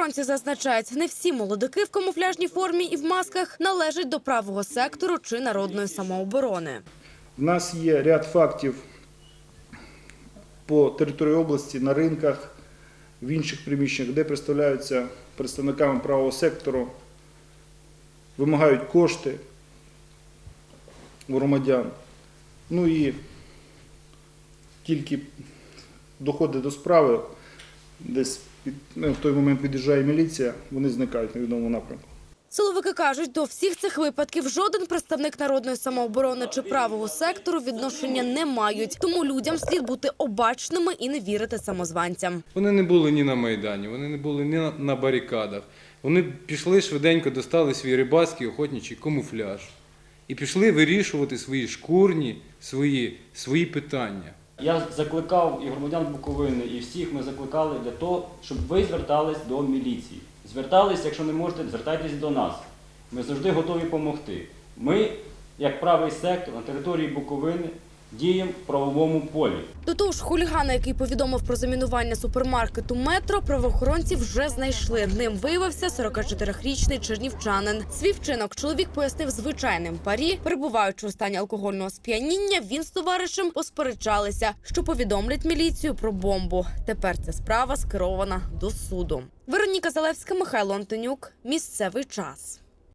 Правоохоронці зазначають, не всі молодики в камуфляжній формі і в масках належать до правого сектору чи народної самооборони. У нас є ряд фактів по території області на ринках, в інших приміщеннях, де представляються представниками правого сектору, вимагають кошти у громадян. Ну і тільки доходить до справи, десь в той момент від'їжджає міліція, вони зникають на відомому напрямку. Силовики кажуть, до всіх цих випадків жоден представник народної самооборони чи правого сектору відношення не мають. Тому людям слід бути обачними і не вірити самозванцям. Вони не були ні на Майдані, вони не були ні на- на барикадах. Вони пішли швиденько, достали свій рибацький охотничий камуфляж і пішли вирішувати свої шкурні, свої, свої питання. Я закликав і громадян Буковини, і всіх ми закликали для того, щоб ви звертались до міліції. Звертались, якщо не можете, звертайтесь до нас. Ми завжди готові допомогти. Ми, як правий сектор на території Буковини, діємо в правовому полі. До того ж, хулігана, який повідомив про замінування супермаркету метро, правоохоронці вже знайшли. Ним виявився 44-річний чернівчанин. Свій вчинок чоловік пояснив звичайним парі. Перебуваючи у стані алкогольного сп'яніння, він з товаришем посперечалися, що повідомлять міліцію про бомбу. Тепер ця справа скерована до суду. Вероніка Залевська, Михайло Антонюк. Місцевий час.